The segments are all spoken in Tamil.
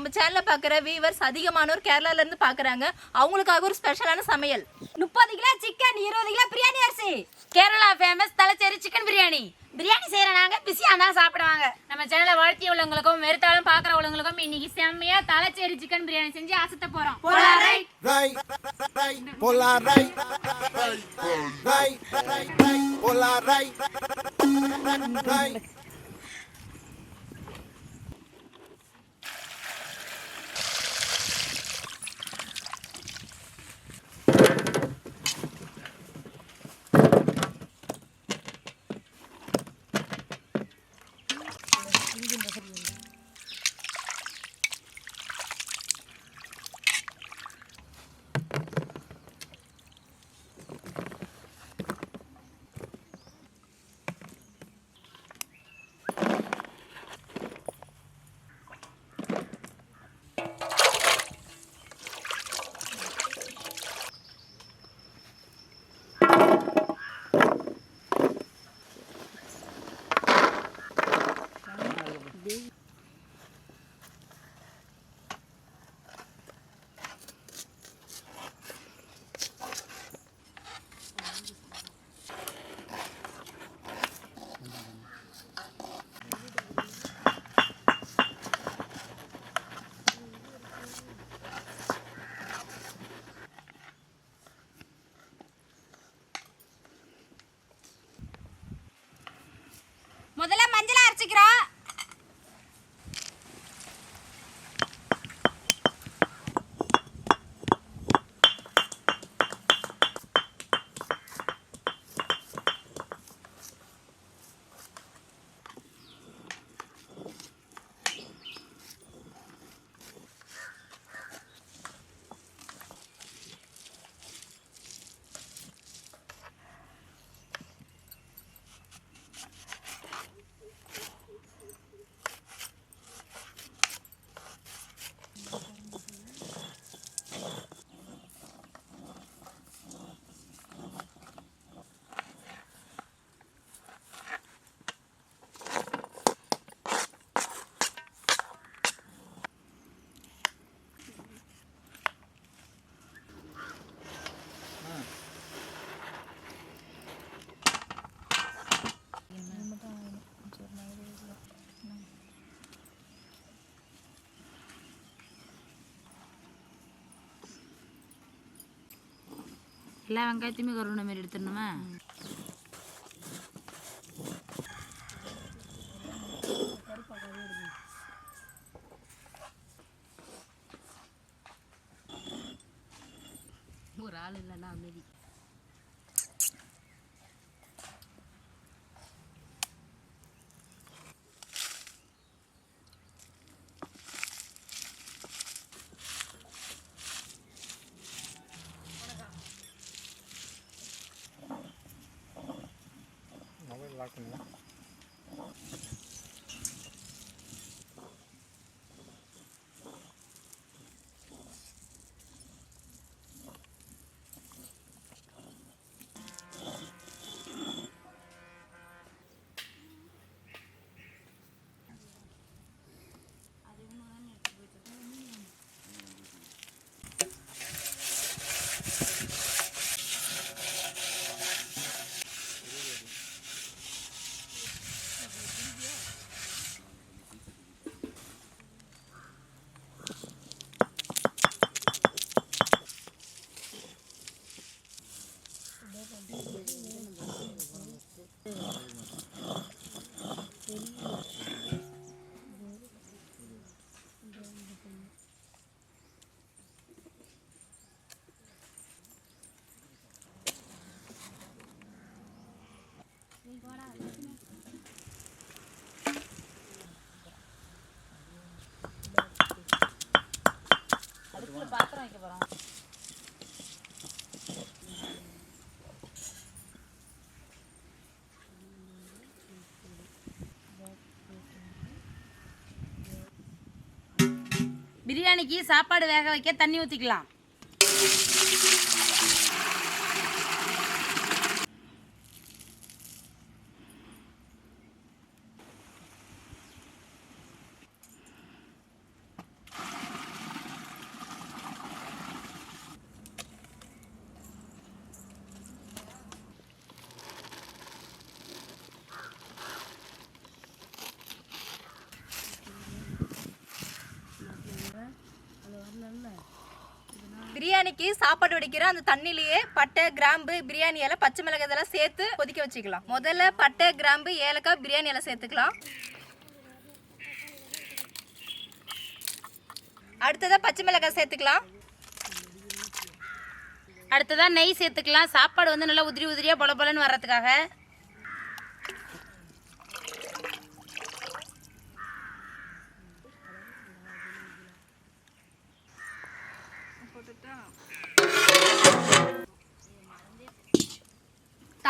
நம்ம சேனல்ல பார்க்குற வியூவர்ஸ் அதிகமானோர் கேரளால இருந்து பார்க்கறாங்க அவங்களுக்காக ஒரு ஸ்பெஷலான சமையல். முப்பது கிலோ சிக்கன் இருபது கிலோ பிரியாணி அரிசி. Kerala famous Thalassery chicken biryani. Biryani செய்யற நாங்க பிஸியா தான் சாப்பிடுவாங்க. நம்ம சேனலை வாழ்த்தி உள்ளவங்களுக்கும் வெறுத்தாலும் பாக்குற உள்ளவங்களுக்கும் இன்னைக்கு செம்மையா தலைச்சேரி சிக்கன் பிரியாணி செஞ்சு அசத்த போறோம். Polar எல்லா வெங்காயத்தையுமே கருணை மாதிரி எடுத்துடணுமா? ஒரு ஆள் இல்லைன்னா அமைதி. பிரியாணிக்கு சாப்பாடு வேக வைக்க தண்ணி ஊற்றிக்கலாம் பிரியாணிக்கு சாப்பாடு வடிக்கிற அந்த தண்ணிலேயே பட்டை கிராம்பு பிரியாணி இலை பச்சை மிளகாய் இதெல்லாம் சேர்த்து கொதிக்க வச்சுக்கலாம். முதல்ல பட்டை கிராம்பு ஏலக்காய் பிரியாணி இலை சேர்த்துக்கலாம். அடுத்ததாக பச்சை மிளகாய் சேர்த்துக்கலாம். அடுத்ததாக நெய் சேர்த்துக்கலாம். சாப்பாடு வந்து நல்லா உதிரி உதிரியாக பொல பொலன்னு வர்றதுக்காக.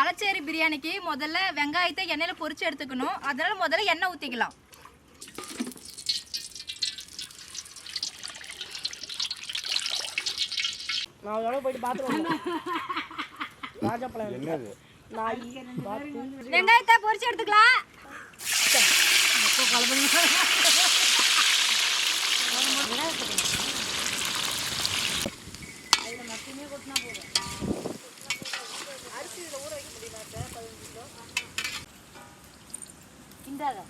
தலைச்சேரி பிரியாணிக்கு முதல்ல வெங்காயத்தை எண்ணெயில பொரிச்சு எடுத்துக்கணும். அதனால முதல்ல எண்ணெய் ஊற்றிக்கலாம் வெங்காயத்தை பொரிச்சு எடுத்துக்கலாம். இந்தாத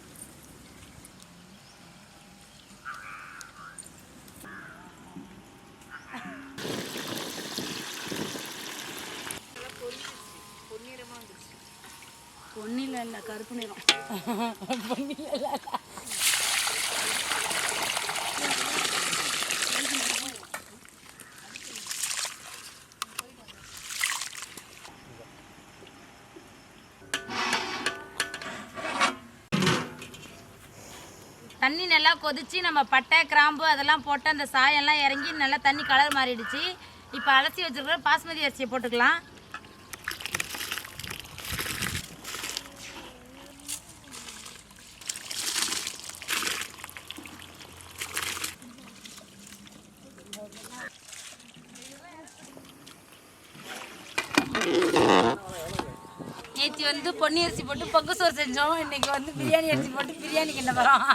பொன்னில இல்ல கருப்பு நிறம். பொன்னில இல்ல கொதித்து நம்ம பட்டை கிராம்பு அதெல்லாம் போட்டு அந்த சாயம்லாம் இறங்கி நல்லா தண்ணி கலர் மாறிடுச்சு. இப்போ அலசி வச்சிருக்கிற பாஸ்மதி அரிசியை போட்டுக்கலாம். நேற்று வந்து பொன்னி அரிசி போட்டு பொங்கு சோறு செஞ்சோம். இன்னைக்கு வந்து பிரியாணி அரிசி போட்டு பிரியாணி கிண்ண வரோம்?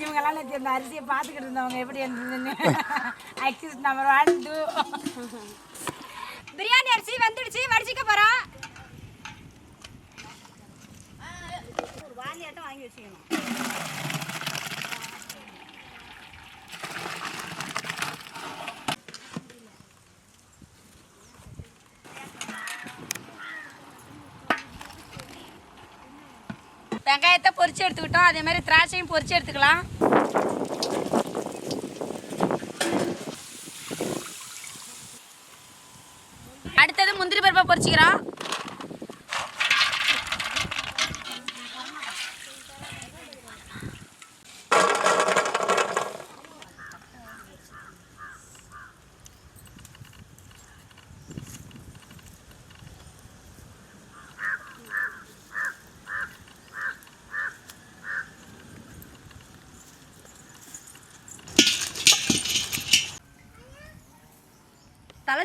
இவங்கெல்லாம் நேற்று அந்த அரிசியை பார்த்துக்கிட்டு இருந்தவங்க எப்படி இருந்ததுன்னு அக்சிஸ் நம்பர் ஒன் டூ பிரியாணி அரிசி வந்துடுச்சு வடிச்சிக்க வச்சுக்கணும். வெங்காயத்தை பொரிச்சு எடுத்துக்கிட்டோம். அதே மாதிரி திராட்சையும் பொரிச்சு எடுத்துக்கலாம். அடுத்தது முந்திரி பருப்பை பொரிச்சிக்கிறோம்.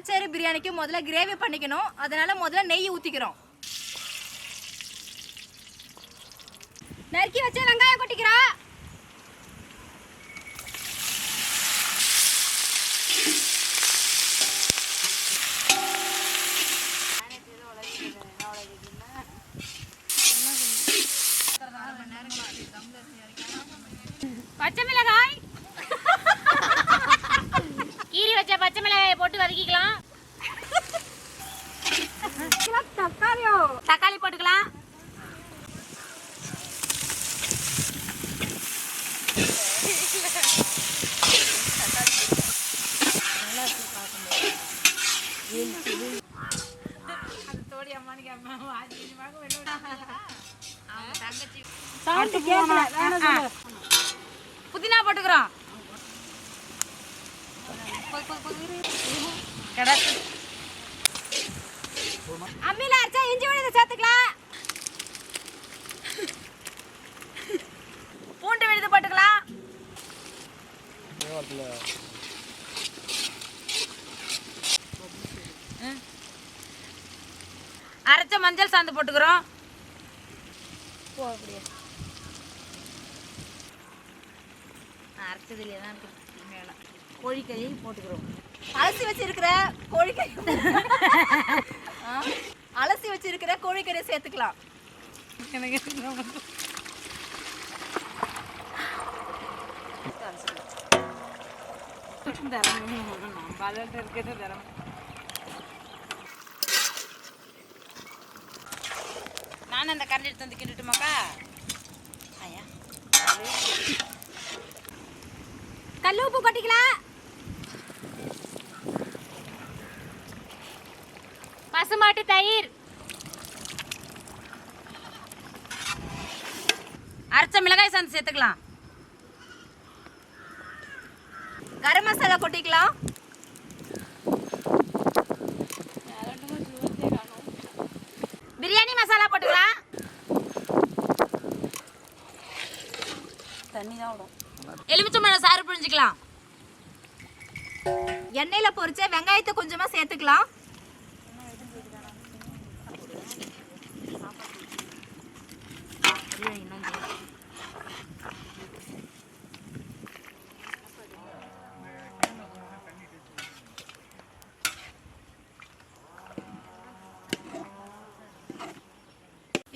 தலைச்சேரி பிரியாணிக்கு முதல்ல கிரேவி பண்ணிக்கணும். அதனால முதல்ல நெய் ஊத்திக்கிறோம். நறுக்கி வச்ச வெங்காயம் கொட்டிக்கிறோம் பச்சை மிளகாய் கீரி வச்ச பச்சை மிளகாயை போட்டு வதக்கிக்கலாம் தக்காளி போட்டுக்கலாம் புதினா போட்டுக்கிறோம். அம்மியில அரைச்சா இஞ்சி விழுத சேர்த்துக்கலாம். பூண்டு விழுது போட்டுக்கலாம். அரைச்ச மஞ்சள் சாந்து போட்டுக்கிறோம். அரைச்சதுலேயே தான் இருக்கு மேலே. கோழிக்கறி போட்டுக்கிறோம். அலசி வச்சிருக்கிற கோழிக்கறி. அலசி வச்சிருக்கிற கோழிக்கறியை சேர்த்துக்கலாம். நான் அந்த கரண்டி எடுத்து வந்து கிண்டுட்டுமாக்கா ஐயா கல் உப்பு கொட்டிக்கலாம் பசுமாட்டு தயிர் அரைச்ச மிளகாய் சாந்து சேர்த்துக்கலாம் கரம் மசாலா கொட்டிக்கலாம் பிரியாணி மசாலா போட்டுக்கலாம் தண்ணி தான் விடும். எலுமிச்சம்பழம் சாறு புழிஞ்சிக்கலாம். எண்ணெயில பொரிச்ச வெங்காயத்தை கொஞ்சமா சேர்த்துக்கலாம்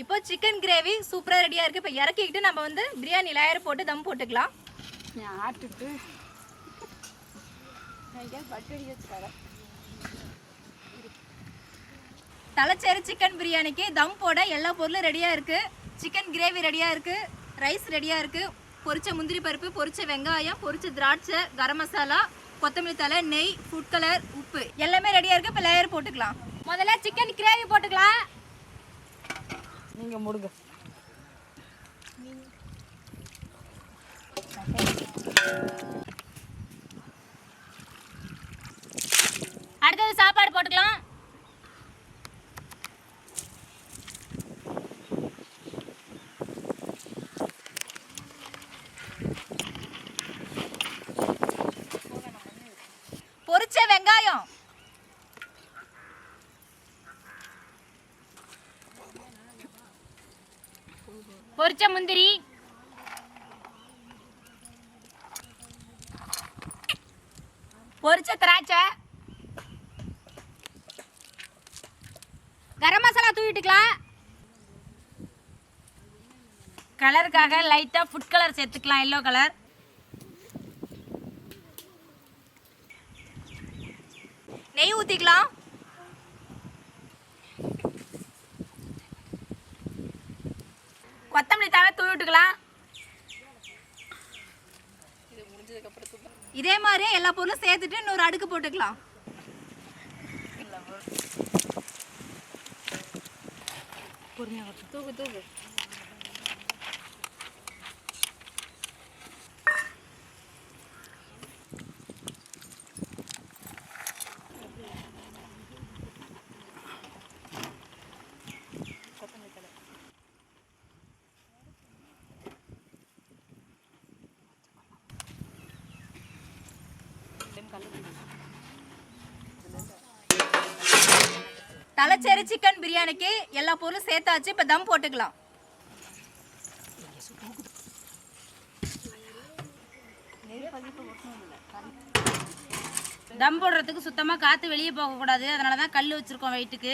இப்போ சிக்கன் கிரேவி சூப்பரா ரெடியா இருக்கு. இப்போ இறக்கிக்கிட்டு நம்ம வந்து பிரியாணி லேயர் போட்டு தம் போட்டுக்கலாம். தலைச்சேரி சிக்கன் பிரியாணிக்கு தம் போட எல்லா பொருளும் ரெடியாக இருக்குது சிக்கன் கிரேவி ரெடியாக இருக்குது ரைஸ் ரெடியாக இருக்குது பொரிச்ச முந்திரி பருப்பு பொரிச்ச வெங்காயம் பொரிச்ச திராட்சை கரம் மசாலா கொத்தமல்லி தலை நெய் ஃபுட் கலர் உப்பு. எல்லாமே ரெடியாக இருக்குது இப்போ லேயர் போட்டுக்கலாம். முதல்ல சிக்கன் கிரேவி போட்டுக்கலாம். நீங்கள் முடுங்க. அடுத்தது சாப்பாடு போட்டுக்கலாம் பொரிச்ச வெங்காயம் பொரிச்ச முந்திரி பொரிச்ச திராட்சை கரம் மசாலா தூவிட்டுக்கலாம் கலருக்காக லைட்டாக ஃபுட் கலர் சேர்த்துக்கலாம் எல்லோ கலர் நெய் ஊற்றிக்கலாம் கொத்தமல்லி தழை தூவி விட்டுக்கலாம். இதே மாதிரி எல்லா பொருளும் சேர்த்துட்டு இன்னொரு அடுக்கு போட்டுக்கலாம். தூக்கு தூக்கு. தலைச்சேரி சிக்கன் பிரியாணிக்கு எல்லா பொருளும் சேர்த்தாச்சு. இப்போ தம் போட்டுக்கலாம். தம் போடுறதுக்கு சுத்தமாக காற்று வெளியே போகக்கூடாது. அதனால தான் கல் வச்சுருக்கோம் வெயிட்டுக்கு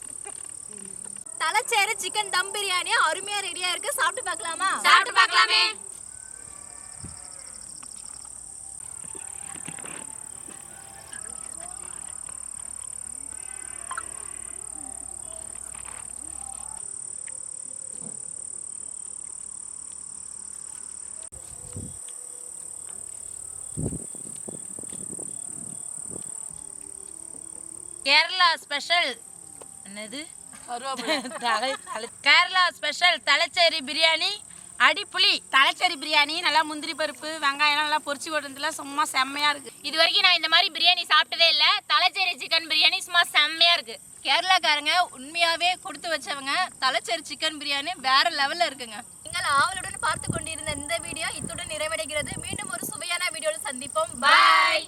தலைச்சேறு சிக்கன் தம் பிரியாணி அருமையா ரெடியா இருக்கு. சாப்பிட்டு பார்க்கலாமா? சாப்பிட்டு பார்க்கலாமே. கேரளா ஸ்பெஷல் என்னது? கேரளா ஸ்பெஷல் தலைச்சேரி பிரியாணி அடிப்புளி. தலைச்சேரி பிரியாணி நல்லா முந்திரி பருப்பு வெங்காயம் நல்லா பொரிச்சு கொட்டதுல சும்மா செம்மையா இருக்கு. இது வரைக்கும் நான் இந்த மாதிரி பிரியாணி சாப்பிட்டதே இல்ல. தலைச்சேரி சிக்கன் பிரியாணி சும்மா செம்மையா இருக்கு. கேரளாக்காரங்க உண்மையாவே கொடுத்து வச்சவங்க தலைச்சேறு சிக்கன் பிரியாணி வேற லெவல்ல இருக்குங்க. நீங்கள் ஆவலுடன் பார்த்து கொண்டிருந்த இந்த வீடியோ இத்துடன் நிறைவடைகிறது. மீண்டும் ஒரு சுவையான வீடியோவில் சந்திப்போம். பாய்